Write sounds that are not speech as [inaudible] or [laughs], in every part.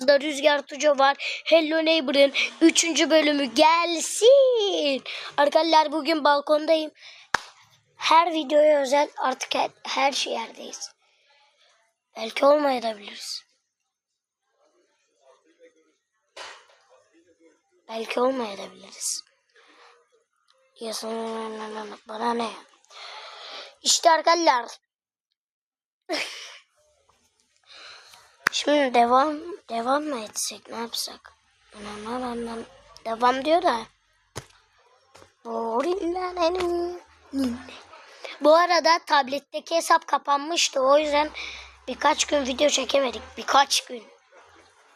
da Rüzgar Tuca var. Hello Neighbor'ın 3. bölümü gelsin. Arkadaşlar bugün balkondayım. Her videoya özel artık her, her şey yerdeyiz. Belki olmayabiliriz. Belki olmayabiliriz. Yasın bana ne? İşte arkadaşlar. [laughs] Şimdi devam devam mı etsek ne yapsak? Anam, anam, Devam diyor da. Bu arada tabletteki hesap kapanmıştı. O yüzden birkaç gün video çekemedik. Birkaç gün.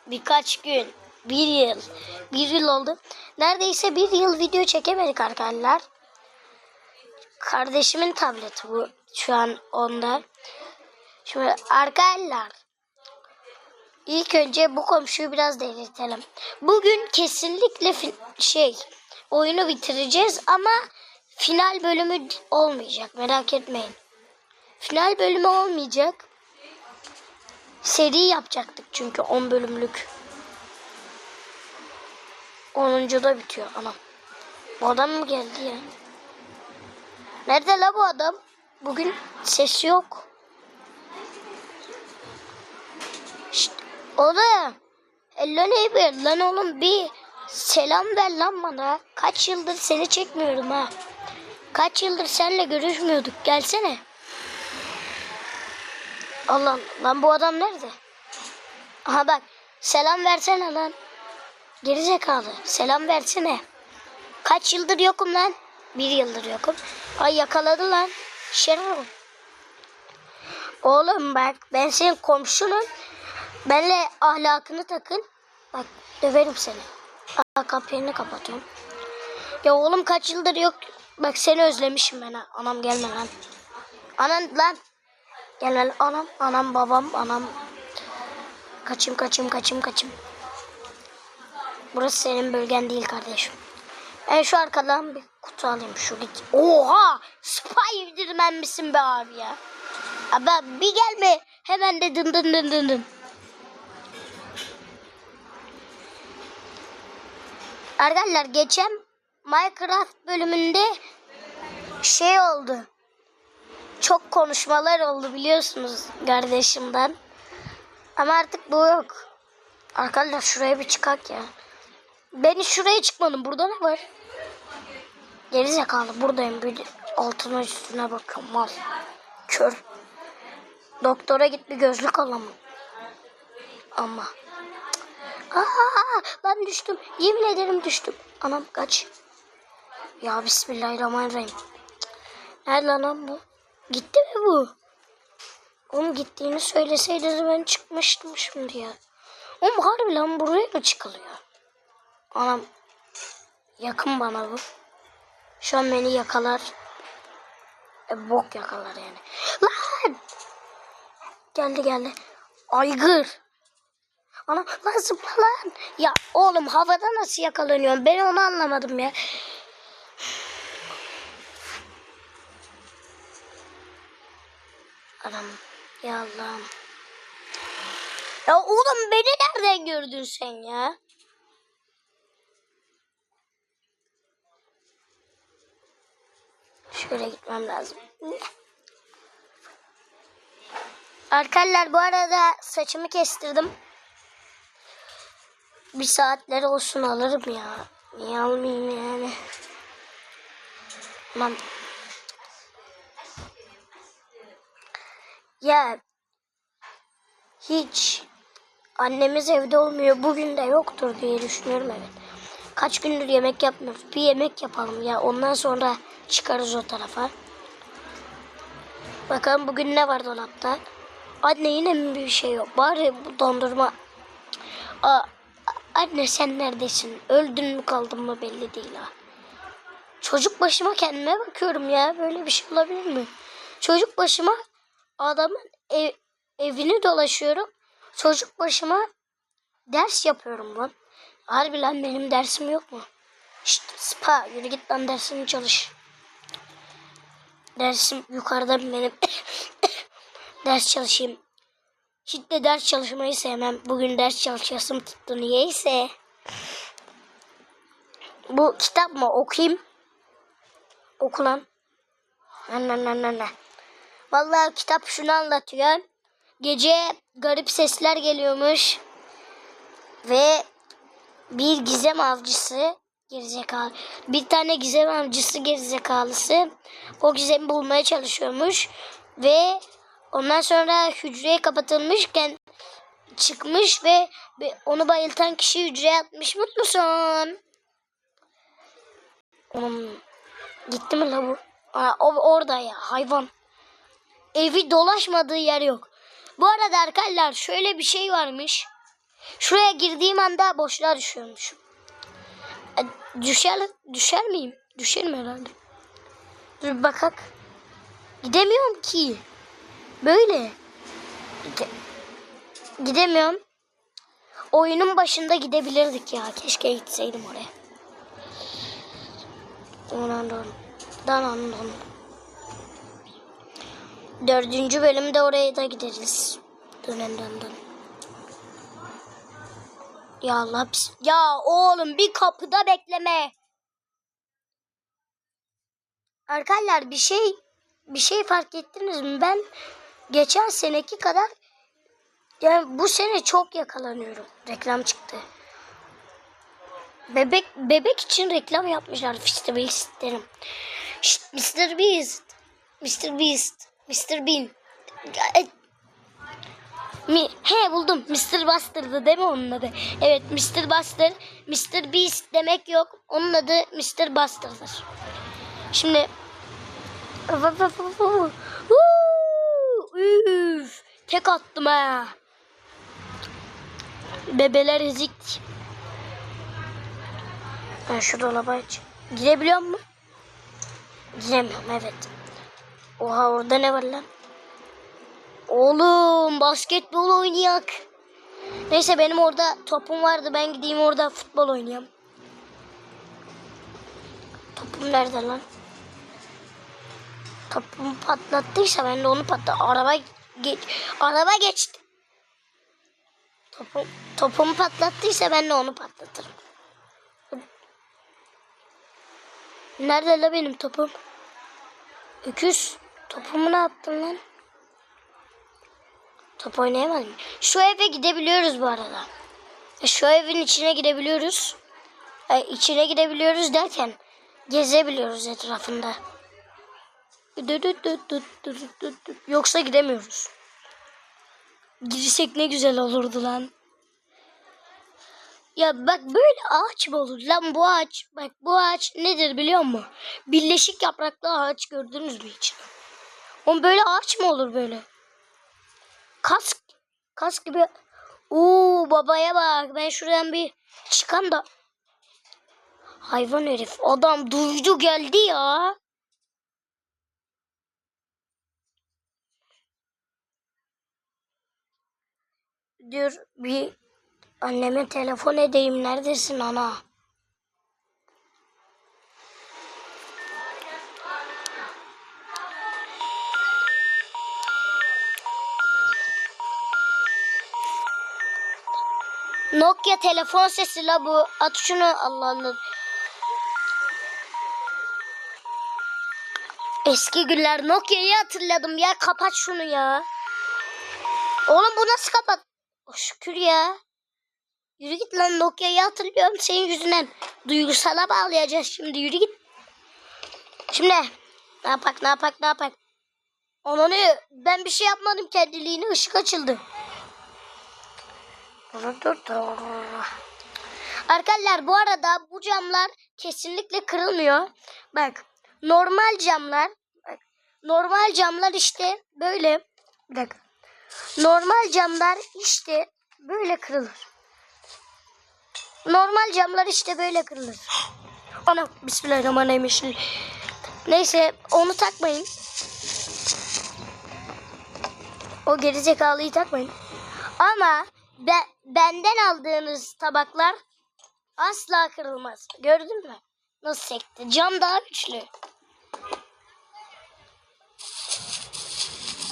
Birkaç gün. Bir yıl. Bir yıl oldu. Neredeyse bir yıl video çekemedik arkadaşlar. Kardeşimin tableti bu. Şu an onda. Şimdi arkadaşlar. İlk önce bu komşuyu biraz delirtelim. Bugün kesinlikle şey oyunu bitireceğiz ama final bölümü olmayacak merak etmeyin. Final bölümü olmayacak. Seri yapacaktık çünkü 10 bölümlük. 10. da bitiyor anam. Bu adam mı geldi ya? Nerede la bu adam? Bugün ses yok. Şşt, oğlum. Hello neighbor. Lan oğlum bir selam ver lan bana. Kaç yıldır seni çekmiyorum ha. Kaç yıldır seninle görüşmüyorduk. Gelsene. Allah lan bu adam nerede? Aha bak selam versene lan. Gerizekalı selam versene. Kaç yıldır yokum lan? Bir yıldır yokum. Ay yakaladı lan. Şerif. Oğlum bak ben senin komşunum. Benle ahlakını takın. Bak döverim seni. Aa, kapıyı kapatıyorum. Ya oğlum kaç yıldır yok. Bak seni özlemişim ben. Anam gelme lan. Anan lan. Gel lan anam. Anam babam anam. Kaçayım kaçayım kaçayım kaçayım. Burası senin bölgen değil kardeşim. Ben şu arkadan bir kutu alayım. Şu git. Oha! Spiderman misin be abi ya? Abi bir gelme. Hemen de dın dın dın dın dın. Arkadaşlar geçen Minecraft bölümünde şey oldu. Çok konuşmalar oldu biliyorsunuz kardeşimden. Ama artık bu yok. Arkadaşlar şuraya bir çıkak ya. Ben şuraya çıkmadım. Burada ne var? Geri zekalı buradayım. Bir altına üstüne bakıyorum. Mal. Kör. Doktora git bir gözlük alamam. Ama. Aa, ben düştüm. Yemin ederim düştüm. Anam kaç. Ya Bismillahirrahmanirrahim. Nerede lan bu? Gitti mi bu? Oğlum gittiğini söyleseydiniz ben çıkmıştım şimdi ya. Oğlum harbi lan buraya mı çıkılıyor? Anam yakın bana bu. Şu an beni yakalar. E, bok yakalar yani. Lan! Geldi geldi. Aygır. Ana lan zıpla lan. Ya oğlum havada nasıl yakalanıyorsun? Ben onu anlamadım ya. Adam ya Allah'ım. Ya oğlum beni nereden gördün sen ya? Şöyle gitmem lazım. Arkadaşlar bu arada saçımı kestirdim. Bir saatler olsun alırım ya. Niye almayayım yani? Tamam. Ya hiç annemiz evde olmuyor. Bugün de yoktur diye düşünüyorum evet. Kaç gündür yemek yapmıyoruz. Bir yemek yapalım ya. Ondan sonra çıkarız o tarafa. Bakalım bugün ne var dolapta. Anne yine mi bir şey yok? Bari bu dondurma. Aa, anne sen neredesin? Öldün mü kaldın mı belli değil ha. Çocuk başıma kendime bakıyorum ya. Böyle bir şey olabilir mi? Çocuk başıma adamın ev, evini dolaşıyorum. Çocuk başıma ders yapıyorum lan. Harbi lan benim dersim yok mu? Şşt spa yürü git lan dersini çalış. Dersim yukarıda benim. [coughs] Ders çalışayım. Hiç de ders çalışmayı sevmem. Bugün ders çalışasım tuttu niyeyse. Bu kitap mı? Okuyayım. Oku lan. Anne anne anne. Vallahi kitap şunu anlatıyor. Gece garip sesler geliyormuş. Ve bir gizem avcısı gerizekalı. Bir tane gizem avcısı gerizekalısı o gizemi bulmaya çalışıyormuş. Ve ondan sonra hücreye kapatılmışken çıkmış ve onu bayıltan kişi hücreye atmış. Mutlusun. Oğlum gitti mi la bu? Aa, o orada ya hayvan. Evi dolaşmadığı yer yok. Bu arada arkadaşlar şöyle bir şey varmış. Şuraya girdiğim anda boşluğa düşüyormuşum. E, düşer, düşer miyim? Düşerim herhalde. Dur bakak. Gidemiyorum ki. Böyle. Gide- Gidemiyorum. Oyunun başında gidebilirdik ya. Keşke gitseydim oraya. Anan dan. Dan dan. Dördüncü bölümde oraya da gideriz. Dönen dön dön. Ya Allah bis- Ya oğlum bir kapıda bekleme. Arkadaşlar bir şey bir şey fark ettiniz mi? Ben geçen seneki kadar yani bu sene çok yakalanıyorum. Reklam çıktı. Bebek bebek için reklam yapmışlar Mr. Beast derim. Şşt, Mr. Beast. Mr. Beast. Mr. Bean. E, Mi, he buldum. Mr. Buster'dı değil mi onun adı? Evet Mr. Buster. Mr. Beast demek yok. Onun adı Mr. Buster'dır. Şimdi Üf, tek attım ha. Bebeler ezik. Ben şu dolaba aç. Girebiliyor mu? Giremiyorum evet. Oha orada ne var lan? Oğlum basketbol oynayak. Neyse benim orada topum vardı. Ben gideyim orada futbol oynayayım. Topum nerede lan? Topumu patlattıysa ben de onu patlat. Araba geç. Araba geçti. Topum, topumu patlattıysa ben de onu patlatırım. Nerede la benim topum? Öküz. Topumu ne yaptın lan? Top oynayamadım. Şu eve gidebiliyoruz bu arada. E, Şu evin içine gidebiliyoruz. E, içine gidebiliyoruz derken gezebiliyoruz etrafında. Yoksa gidemiyoruz. Girsek ne güzel olurdu lan. Ya bak böyle ağaç mı olur lan bu ağaç? Bak bu ağaç nedir biliyor musun? Birleşik yapraklı ağaç gördünüz mü hiç? Oğlum böyle ağaç mı olur böyle? Kask. Kask gibi. Oo babaya bak. Ben şuradan bir çıkan da. Hayvan herif. Adam duydu geldi ya. Dur bir anneme telefon edeyim. Neredesin ana? Nokia telefon sesi la bu. At şunu Allah Allah. Eski günler Nokia'yı hatırladım ya. Kapat şunu ya. Oğlum bu nasıl kapat? Oh, şükür ya. Yürü git lan Nokia'yı hatırlıyorum senin yüzünden. Duygusala bağlayacağız şimdi yürü git. Şimdi ne yapak ne yapak ne yapak. Ananı ben bir şey yapmadım kendiliğine ışık açıldı. Arkadaşlar bu arada bu camlar kesinlikle kırılmıyor. Bak normal camlar bak, normal camlar işte böyle bir dakika. Normal camlar işte böyle kırılır. Normal camlar işte böyle kırılır. Ana bismillahirrahmanirrahim. Neyse onu takmayın. O gerizekalıyı takmayın. Ama be, benden aldığınız tabaklar asla kırılmaz. Gördün mü? Nasıl sekti? Cam daha güçlü.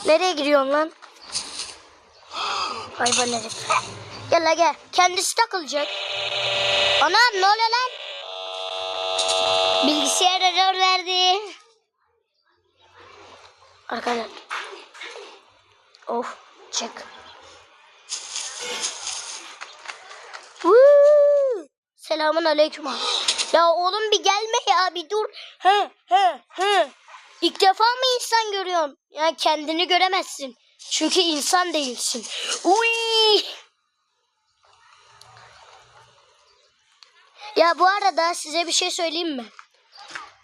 Nereye giriyorsun lan? Hayvan herif. Gel la gel. Kendisi takılacak. Anam ne oluyor lan? Bilgisayar error verdi. Arkadaşlar. Of. Çık. Woo! Selamun aleyküm abi. Ya oğlum bir gelme ya bir dur. He he he. İlk defa mı insan görüyorsun? Ya kendini göremezsin. Çünkü insan değilsin. Uy! Ya bu arada size bir şey söyleyeyim mi?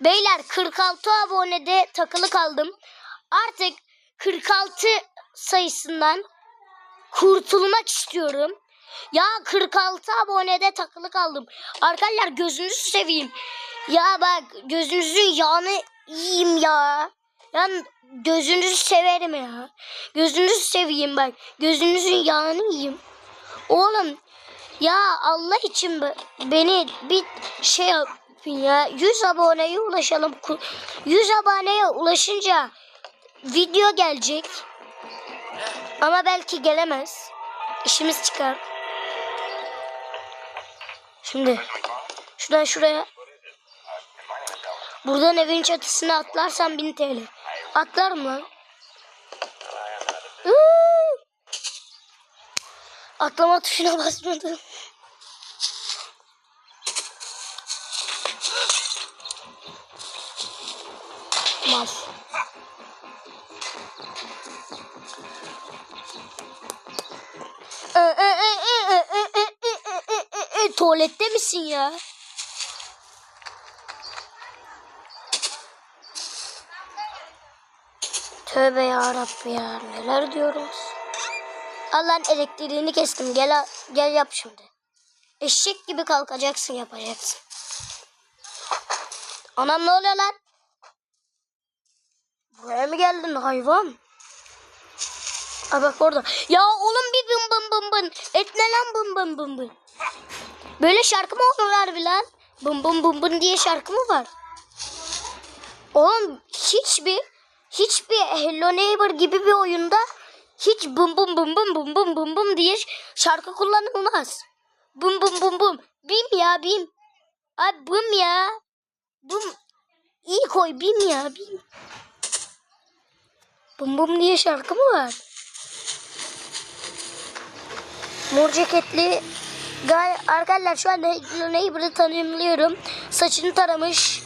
Beyler 46 abonede takılı kaldım. Artık 46 sayısından kurtulmak istiyorum. Ya 46 abonede takılı kaldım. Arkadaşlar gözünüzü seveyim. Ya bak gözünüzün yağını yiyeyim ya. Ya gözünüzü severim ya. Gözünüzü seveyim bak. Gözünüzün yağını yiyeyim. Oğlum ya Allah için be- beni bir şey yapın ya. 100 aboneye ulaşalım. Ku- 100 aboneye ulaşınca video gelecek. Ama belki gelemez. İşimiz çıkar. Şimdi şuradan şuraya buradan evin çatısına atlarsam 1000 TL. Atlar mı? Atlama tuşuna basmadım. Mal. Tuvalette misin ya? Tövbe ya Rabbi ya neler diyoruz. Allah'ın elektriğini kestim gel gel yap şimdi. Eşek gibi kalkacaksın yapacaksın. Anam ne oluyor lan? Buraya mı geldin hayvan? Aa bak orada. Ya oğlum bir bım bım bım bım. Et ne lan bım bım bım bım. Böyle şarkı mı olur harbi lan? Bım bım bım bım diye şarkı mı var? Oğlum hiçbir hiçbir Hello Neighbor gibi bir oyunda hiç bım bım bım bım bım bım bım bım diye şarkı kullanılmaz. Bum bum bum bum. Bim ya bim. Abi bım ya. Bum. İyi koy bim ya bim. Bum bum diye şarkı mı var? Mor ceketli Gal arkadaşlar şu anda Hello Neighbor'ı tanımlıyorum. Saçını taramış.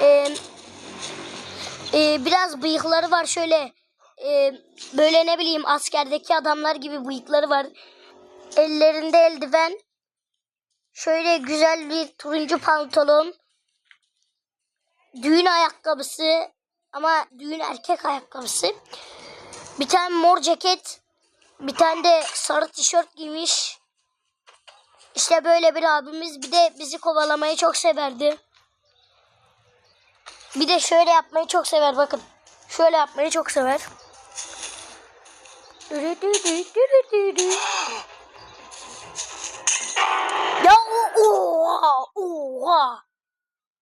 Ee, e, biraz bıyıkları var şöyle. e, böyle ne bileyim askerdeki adamlar gibi bıyıkları var. Ellerinde eldiven. Şöyle güzel bir turuncu pantolon. Düğün ayakkabısı. Ama düğün erkek ayakkabısı. Bir tane mor ceket. Bir tane de sarı tişört giymiş. İşte böyle bir abimiz. Bir de bizi kovalamayı çok severdi. Bir de şöyle yapmayı çok sever bakın. Şöyle yapmayı çok sever. Ya oha oha.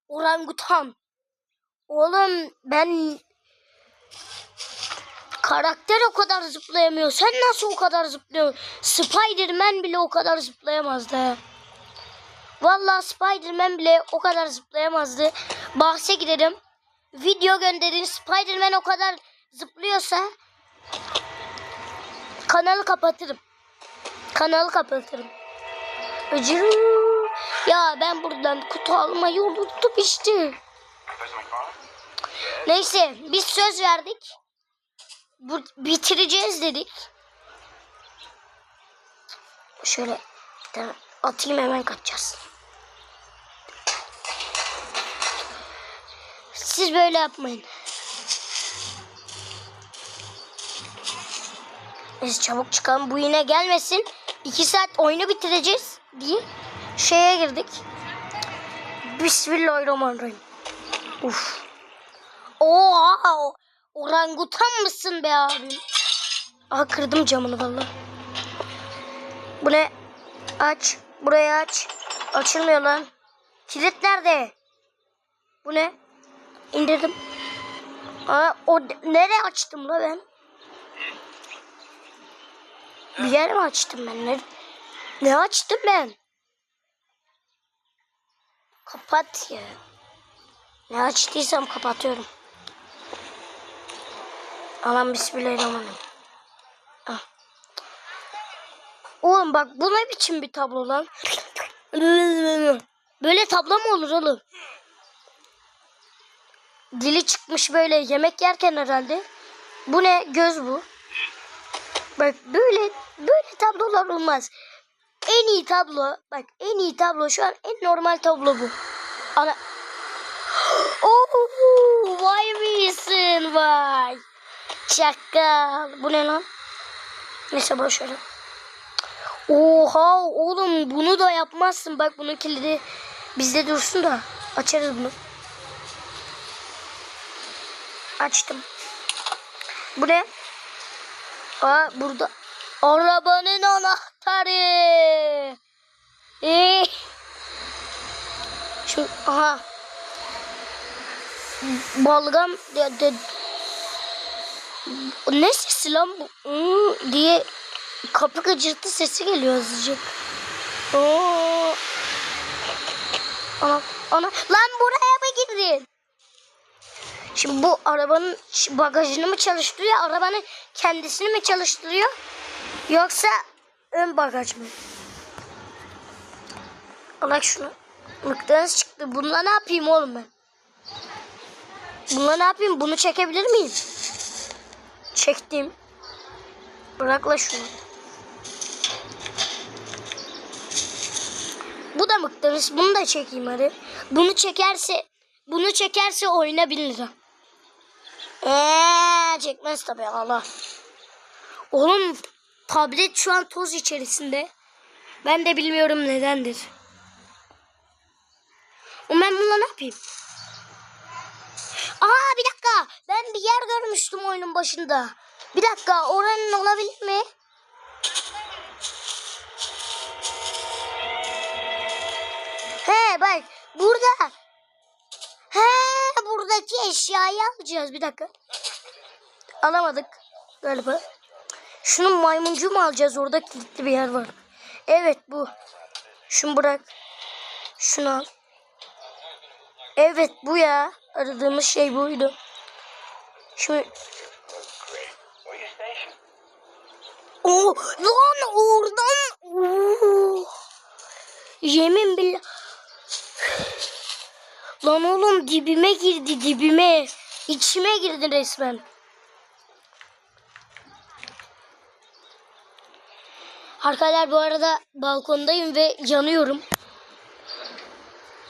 Orangutan. Oğlum ben karakter o kadar zıplayamıyor. Sen nasıl o kadar zıplıyorsun? Spiderman bile o kadar zıplayamazdı. Vallahi Spiderman bile o kadar zıplayamazdı. Bahse girerim. Video gönderin. Spiderman o kadar zıplıyorsa kanalı kapatırım. Kanalı kapatırım. Acı. Ya ben buradan kutu almayı unuttum işte. Neyse biz söz verdik. Bu, bitireceğiz dedik. Şöyle atayım hemen kaçacağız. Siz böyle yapmayın. Biz çabuk çıkalım bu yine gelmesin. İki saat oyunu bitireceğiz diye şeye girdik. Bismillahirrahmanirrahim. Uf. Oha! Orangutan mısın be abi? Aha kırdım camını vallahi. Bu ne? Aç. Burayı aç. Açılmıyor lan. Kilit nerede? Bu ne? İndirdim. Aa, o nereye açtım la ben? Bir yer mi açtım ben? Ne, ne açtım ben? Kapat ya. Ne açtıysam kapatıyorum. Aman bismillahirrahmanirrahim. Ah. Oğlum bak bu ne biçim bir tablo lan? [laughs] Böyle tablo mu olur oğlum? Dili çıkmış böyle yemek yerken herhalde. Bu ne? Göz bu. Bak böyle böyle tablolar olmaz. En iyi tablo bak en iyi tablo şu an en normal tablo bu. Ana Oo, vay mısın vay. Çakal. Bu ne lan? Neyse boş ver. Oha oğlum bunu da yapmazsın. Bak bunun kilidi bizde dursun da açarız bunu. Açtım. Bu ne? Aa burada arabanın anahtarı. Ee. Şimdi aha. Balgam de, de, ne sesi lan bu? Hmm, diye kapı gıcırtı sesi geliyor azıcık. Oo. Ana, ana. Lan buraya mı girdin? Şimdi bu arabanın bagajını mı çalıştırıyor, arabanın kendisini mi çalıştırıyor? Yoksa ön bagaj mı? Bak şunu. Mıknatıs çıktı. Bununla ne yapayım oğlum ben? Bununla ne yapayım? Bunu çekebilir miyim? Çektim. Bırak la şunu. Bu da mıknatıs. Bunu da çekeyim hadi. Bunu çekerse bunu çekerse oyuna 1 lira. Eee çekmez tabii Allah. Oğlum tablet şu an toz içerisinde. Ben de bilmiyorum nedendir. O ben bununla ne yapayım? Aa bir dakika. Ben bir yer görmüştüm oyunun başında. Bir dakika oranın olabilir mi? He bak burada. Buradaki eşyayı alacağız. Bir dakika. Alamadık galiba. Şunun maymuncuğu mu alacağız? Orada kilitli bir yer var. Evet bu. Şunu bırak. Şunu al. Evet bu ya. Aradığımız şey buydu. Şimdi Oo, lan oradan Oo. Yemin billah Lan oğlum dibime girdi dibime. İçime girdi resmen. Arkadaşlar bu arada balkondayım ve yanıyorum.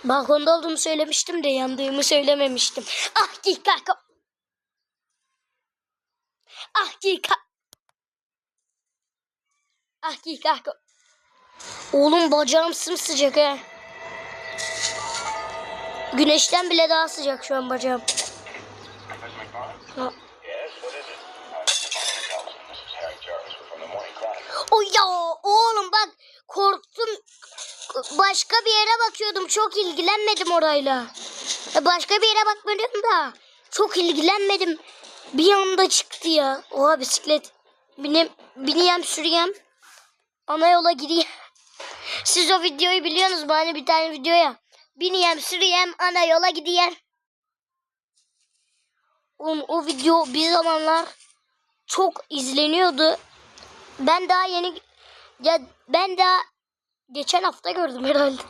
Balkonda olduğumu söylemiştim de yandığımı söylememiştim. Ah ki kaka. Ah ki ka. Ah ki kaka. Oğlum bacağım sımsıcak he. Güneşten bile daha sıcak şu an bacağım. O ya oğlum bak korktum. Başka bir yere bakıyordum. Çok ilgilenmedim orayla. Ya Başka bir yere bakmadım da. Çok ilgilenmedim. Bir anda çıktı ya. Oha bisiklet. Binem, bineyim süreyim. Ana yola gireyim. [laughs] Siz o videoyu biliyorsunuz mu? Hani bir tane videoya. Bineyim süreyim ana yola gideyim. Oğlum o video bir zamanlar çok izleniyordu. Ben daha yeni ya ben daha geçen hafta gördüm herhalde.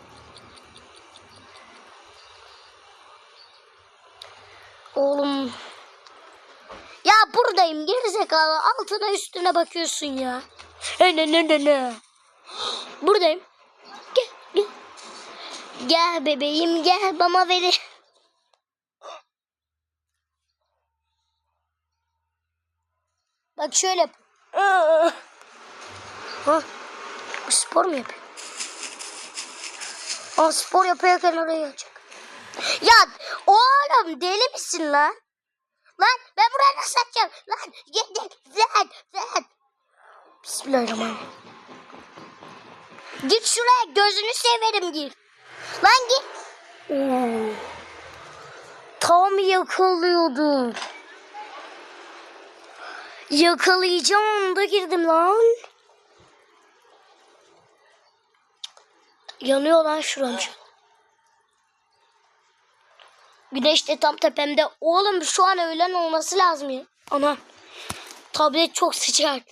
Oğlum. Ya buradayım gerizekalı. Altına üstüne bakıyorsun ya. Ne ne ne ne ne. [gasps] Buradayım. Gel gel. Gel bebeğim gel bana verir. Bak şöyle. Ha? Spor mu yapıyor? Aa spor yapıyorken oraya açacak. Ya oğlum deli misin lan? Lan ben buraya nasıl açacağım? Lan git git lan lan. Bismillahirrahmanirrahim. Git şuraya gözünü severim gir. Lan git. Tam yakalıyordum. Yakalayacağım onu da girdim lan. Yanıyor lan şuram. Güneş de tam tepemde. Oğlum şu an öğlen olması lazım ya. Ana. Tablet çok sıcak.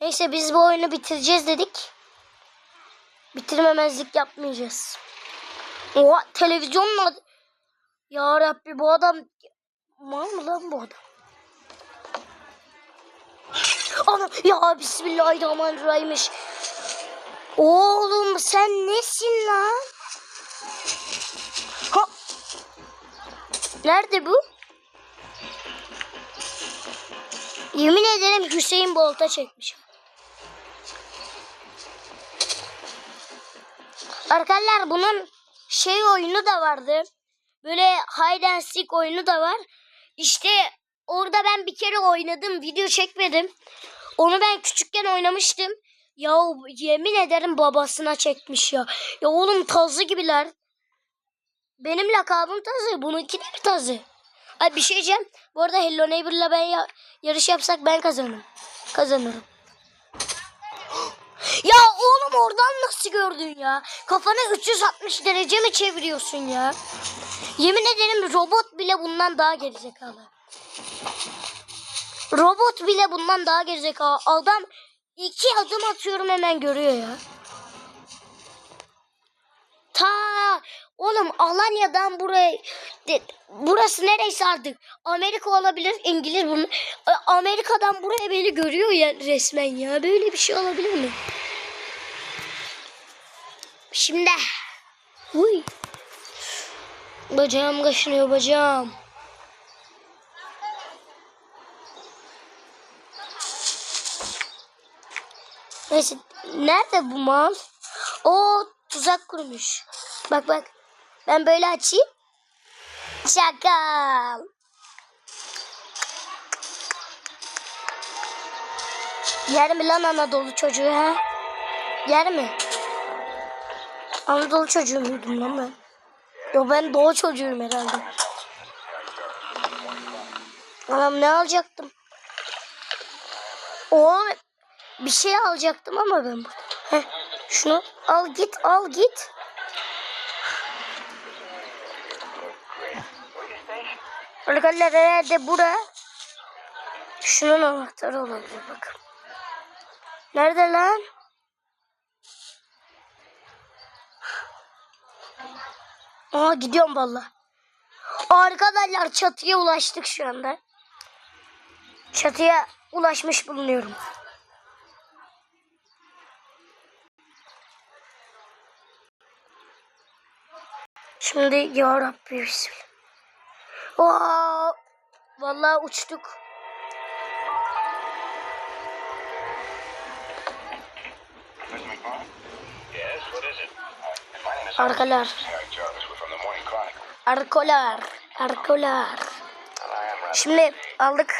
Neyse biz bu oyunu bitireceğiz dedik. Bitirmemezlik yapmayacağız. Oha televizyonun adı. Ya Rabbi bu adam mal mı lan bu adam? Ana ya Bismillahirrahmanirrahim. Oğlum sen nesin lan? Ha. Nerede bu? Yemin ederim Hüseyin Bolt'a çekmiş. Arkadaşlar bunun şey oyunu da vardı. Böyle hide and oyunu da var. İşte orada ben bir kere oynadım. Video çekmedim. Onu ben küçükken oynamıştım. Ya yemin ederim babasına çekmiş ya. Ya oğlum tazı gibiler. Benim lakabım tazı. Bununki de mi tazı? Ay bir şey diyeceğim. Bu arada Hello Neighbor'la ben ya- yarış yapsak ben kazanırım. Kazanırım. Ya oğlum oradan nasıl gördün ya? Kafanı 360 derece mi çeviriyorsun ya? Yemin ederim robot bile bundan daha gerizekalı. Robot bile bundan daha gerizekalı. Adam iki adım atıyorum hemen görüyor ya. Ta oğlum Alanya'dan buraya de- burası neresi artık? Amerika olabilir, İngiliz bunu. E, Amerika'dan buraya beni görüyor ya resmen ya. Böyle bir şey olabilir mi? Şimdi. Uy. Bacağım kaşınıyor bacağım. Neyse nerede bu mal? O tuzak kurmuş. Bak bak. Ben böyle açayım. Şakal. Yer mi lan Anadolu çocuğu ha? Yer mi? Anadolu çocuğu muydum lan ben? Yo ben Doğu çocuğuyum herhalde. Anam ne alacaktım? O bir şey alacaktım ama ben burada. Heh, şunu al git al git. Arkadaşlar herhalde bura şunun anahtarı olabilir bakın. Nerede lan? Aa gidiyorum valla. Arkadaşlar çatıya ulaştık şu anda. Çatıya ulaşmış bulunuyorum. Şimdi ya Rabbi bismillah. Aa, vallahi uçtuk. Mr. arkolar, arkolar. Şimdi aldık.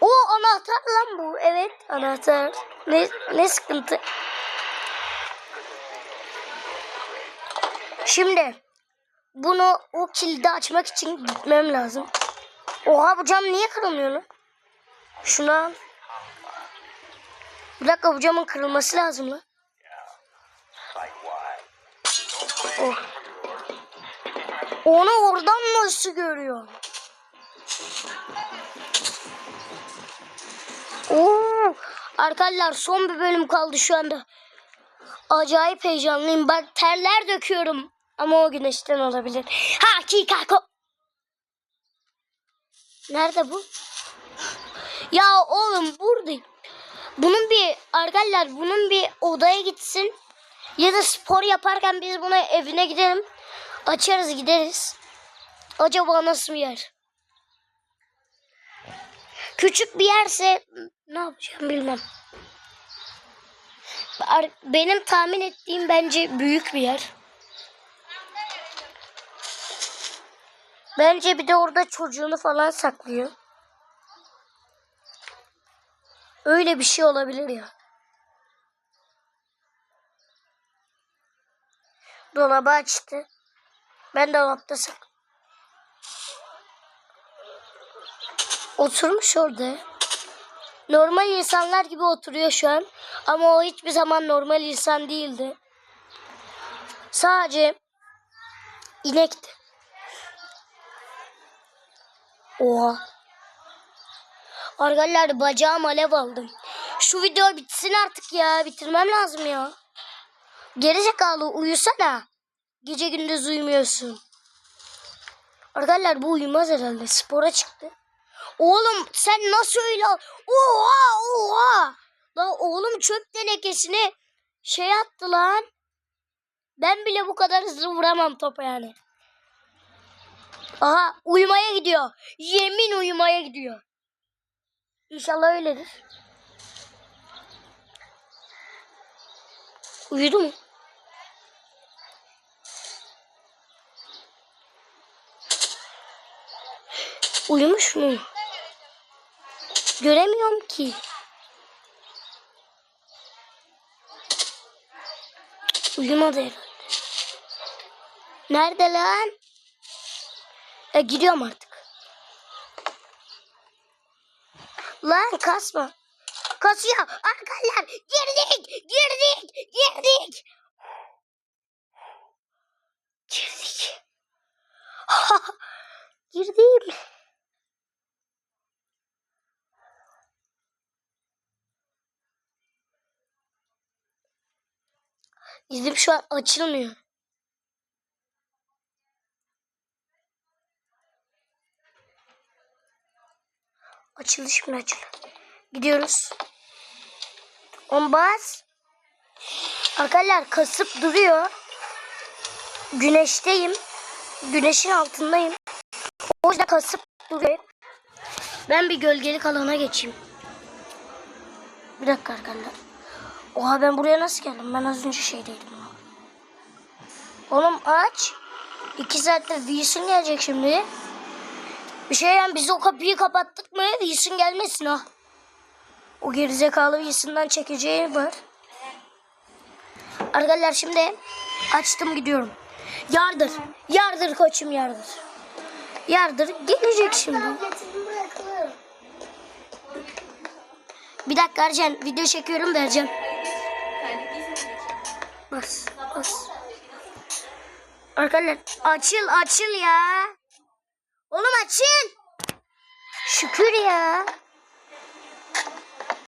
O anahtar lan bu. Evet anahtar. Ne, ne sıkıntı? Şimdi bunu o kilidi açmak için gitmem lazım. Oha bu cam niye kırılmıyor lan? Şunu al. Bir dakika bu camın kırılması lazım lan. Oh. Onu oradan nasıl görüyor? Oo, arkadaşlar son bir bölüm kaldı şu anda. Acayip heyecanlıyım. Bak terler döküyorum. Ama o güneşten olabilir. Hakikako. Nerede bu? Ya oğlum buradayım. Bunun bir arkadaşlar bunun bir odaya gitsin. Ya da spor yaparken biz buna evine gidelim. Açarız gideriz. Acaba nasıl bir yer? Küçük bir yerse ne yapacağım bilmem. Benim tahmin ettiğim bence büyük bir yer. Bence bir de orada çocuğunu falan saklıyor. Öyle bir şey olabilir ya. Dolabı açtı. Ben dolapta sak. Oturmuş orada. Normal insanlar gibi oturuyor şu an. Ama o hiçbir zaman normal insan değildi. Sadece inekti. Oha. Arkadaşlar bacağım alev aldım. Şu video bitsin artık ya. Bitirmem lazım ya. Gerizekalı uyusana. Gece gündüz uyumuyorsun. Arkadaşlar bu uyumaz herhalde. Spora çıktı. Oğlum sen nasıl öyle... Oha oha. Lan oğlum çöp tenekesini şey attı lan. Ben bile bu kadar hızlı vuramam topa yani. Aha uyumaya gidiyor. Yemin uyumaya gidiyor. İnşallah öyledir. Uyudu mu? Uyumuş mu? Göremiyorum ki. Uyumadı herhalde. Nerede lan? E gidiyorum artık. Lan kasma. Kasıyor. Arkadaşlar girdik. Girdik. Girdik. Girdik. [laughs] Girdim. Bizim şu an açılmıyor. Açıldı şimdi açıldı. Gidiyoruz. On bas. Arkadaşlar kasıp duruyor. Güneşteyim. Güneşin altındayım. O yüzden kasıp duruyor. Ben bir gölgelik alana geçeyim. Bir dakika arkadaşlar. Oha ben buraya nasıl geldim? Ben az önce şeydeydim. Oğlum aç. İki saatte Wilson gelecek şimdi. Bir şey yani biz o kapıyı kapattık mı Wilson gelmesin ha. O gerizekalı Wilson'dan çekeceği var. Arkadaşlar şimdi açtım gidiyorum. Yardır. Yardır koçum yardır. Yardır gelecek şimdi. Bir dakika Ercan video çekiyorum vereceğim. Bas bas. Arkadaşlar açıl açıl ya. Oğlum açıl. Şükür ya.